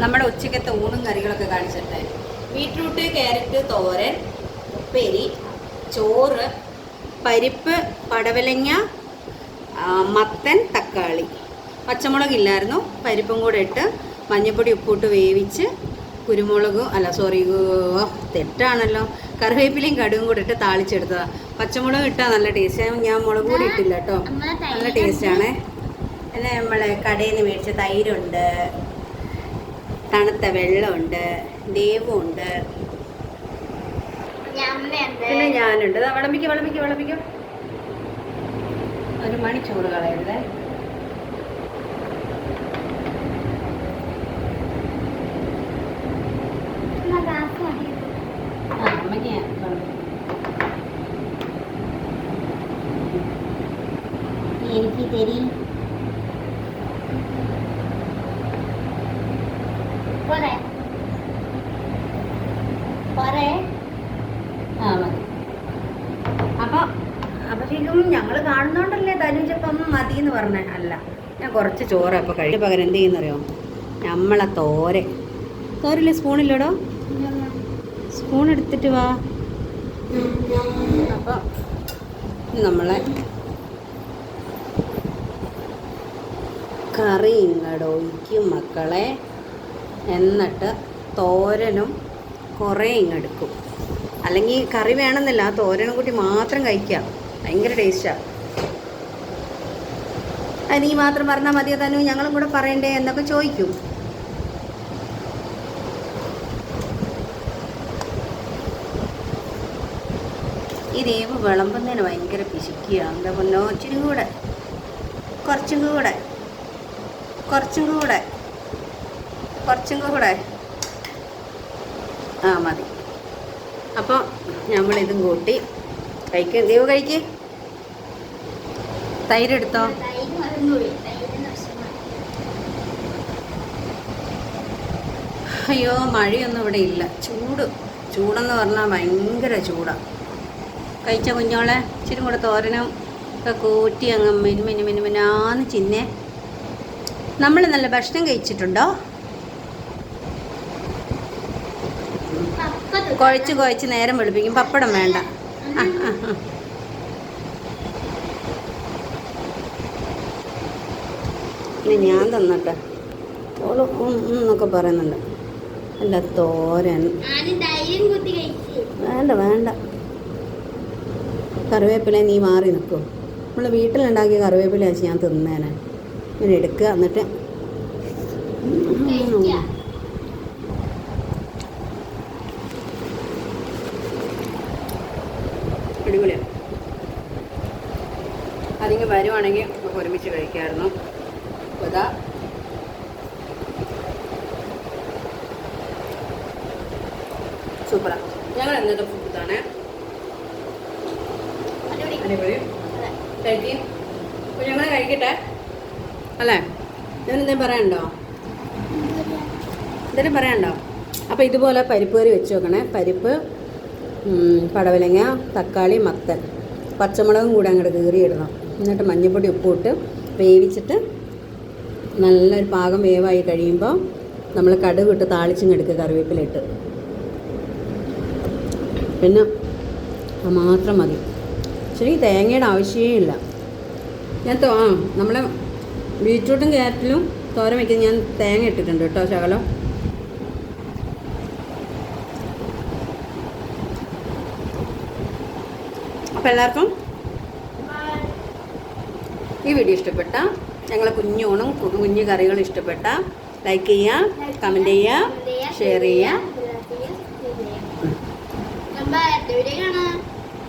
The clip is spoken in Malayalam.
നമ്മുടെ ഉച്ചക്കത്തെ ഊണും കറികളൊക്കെ കാണിച്ചിട്ട്. ബീട്രൂട്ട് ക്യാരറ്റ് തോരൻ ഉപ്പേരി ചോറ് പരിപ്പ് പടവലങ്ങ മത്തൻ തക്കാളി. പച്ചമുളക് ഇല്ലായിരുന്നു. പരിപ്പും കൂടെ ഇട്ട് മഞ്ഞൾപ്പൊടി ഉപ്പിട്ട് വേവിച്ച് കുരുമുളകും അല്ല സോറി തെറ്റാണല്ലോ. കറിവേപ്പിലയും കടുകും കൂടെ ഇട്ട് താളിച്ചെടുത്തതാണ് പച്ചമുളക് ഇട്ടാൽ നല്ല ടേസ്റ്റ് ഞാൻ മുളക് കൂടി ഇട്ടില്ല കേട്ടോ. നല്ല ടേസ്റ്റാണേ പിന്നെ നമ്മൾ കടയിൽ നിന്ന് മേടിച്ച തൈരുണ്ട് തണുത്ത വെള്ളമുണ്ട് ദേവുണ്ട് പിന്നെ ഞാനുണ്ട്. വിളമ്പിക്കും വിളമ്പിക്കും വിളമ്പിക്ക്. ഒരു മണിച്ചൂറ് ചോറ് കളയരുതേ. എനിക്ക് തരി. പോരെ ആ മതി. അപ്പോൾ അപ്പോഴേക്കും ഞങ്ങൾ കാണുന്നോണ്ടല്ലേ തനുജപ്പം മതി എന്ന് പറഞ്ഞ. അല്ല ഞാൻ കുറച്ച് ചോറ് അപ്പോൾ കഴിഞ്ഞ പകരം എന്ത് ചെയ്യുന്നറിയോ? നമ്മളെ തോരെ തോരല്ലേ സ്പൂണില്ലടോ? സ്പൂൺ എടുത്തിട്ട് വാ. അപ്പോൾ നമ്മളെ കറി ഇങ്ങോട്ട് ഒഴിക്കും മക്കളെ. എന്നിട്ട് തോരനും കുറേ ഇങ്ങെടുക്കും. അല്ലെങ്കിൽ കറി വേണമെന്നില്ല ആ തോരനും കൂട്ടി മാത്രം കഴിക്കാം ഭയങ്കര ടേസ്റ്റാണ് അത് നീ മാത്രം പറഞ്ഞാൽ മതിയോ തനു? ഞങ്ങളും കൂടെ പറയണ്ടേ എന്നൊക്കെ ചോദിക്കും. ഈ ദേവ് വിളമ്പുന്നതിന് ഭയങ്കര പിശിക്കുകയാണ് എന്താ പൊന്നോ? ഇച്ചിരി കൂടെ. കുറച്ചും കൂടെ. കുറച്ചും കൂടെ. കുറച്ചും കൂടെ ആ മതി. അപ്പോൾ നമ്മളിതും കൂട്ടി കഴിക്ക. ദൈവ കഴിക്ക്. തൈര് എടുത്തോ അയ്യോ മഴയൊന്നും ഇവിടെ ഇല്ല. ചൂട്. ചൂടെന്ന് പറഞ്ഞാൽ ഭയങ്കര ചൂടാണ് കഴിച്ച കുഞ്ഞോളെ? ഇച്ചിരി കൂടെ തോരനും ഒക്കെ കൂട്ടി അങ്ങ് മിനുമിനു മിനുമിനാന്ന് മിനു മിനാന്ന് ചിന്നെ. നമ്മൾ നല്ല ഭക്ഷണം കഴിച്ചിട്ടുണ്ടോ? കുഴച്ച് കുഴച്ച് നേരം വെളുപ്പിക്കും. പപ്പടം വേണ്ട. ആ ആ ആ. ഞാൻ തന്നട്ടെ. ഓൾ എന്നൊക്കെ പറയുന്നുണ്ട്. അല്ല തോരൻ. വേണ്ട വേണ്ട. കറിവേപ്പില നീ മാറി നിൽക്കും നമ്മൾ വീട്ടിലുണ്ടാക്കിയ കറിവേപ്പില വെച്ച് ഞാൻ തിന്നേനെ. ഇങ്ങനെ എടുക്കുക എന്നിട്ട്. അടിപൊളിയാണ്. അതിങ്ങ് വരുവാണെങ്കിൽ നമുക്ക് ഒരുമിച്ച് കഴിക്കാമായിരുന്നു അപ്പോൾ ഇതാ സൂപ്പറാണ് ഞങ്ങൾ ഇന്നത്തെ ഫുഡാണ് അടിപൊളി. കഴിക്കും. അപ്പോൾ ഞങ്ങൾ കഴിക്കട്ടെ. അല്ലേ? ഞാൻ എന്തെങ്കിലും പറയാനുണ്ടോ എന്തെങ്കിലും പറയാനുണ്ടോ? അപ്പോൾ ഇതുപോലെ പരിപ്പ് കറി വെച്ച് നോക്കണേ പരിപ്പ് പടവലങ്ങ തക്കാളി മത്തൻ. പച്ചമുളകും കൂടെ അങ്ങോട്ട് കീറിയിടണം. എന്നിട്ട് മഞ്ഞൾപ്പൊടി ഉപ്പിട്ട് വേവിച്ചിട്ട് നല്ലൊരു പാകം വേവായി കഴിയുമ്പോൾ നമ്മൾ കടുക് ഇട്ട് താളിച്ചും എടുക്കുക കറിവേപ്പിലിട്ട് പിന്നെ മാത്രം മതി. ശരി തേങ്ങയുടെ ആവശ്യമേ ഇല്ല. ഞാൻ ആ നമ്മളെ ബീറ്റ്റൂട്ടും ക്യാരറ്റിലും തോരൻ വയ്ക്കുന്ന ഞാൻ തേങ്ങ ഇട്ടിട്ടുണ്ട് കേട്ടോ ശകലം. അപ്പോൾ എല്ലാവർക്കും ഈ വീഡിയോ ഇഷ്ടപ്പെട്ട ഞങ്ങളെ കുഞ്ഞൂണും കുഞ്ഞു കറികളും ഇഷ്ടപ്പെട്ട ലൈക്ക് ചെയ്യുക കമന്റ് ചെയ്യുക ഷെയർ ചെയ്യുക.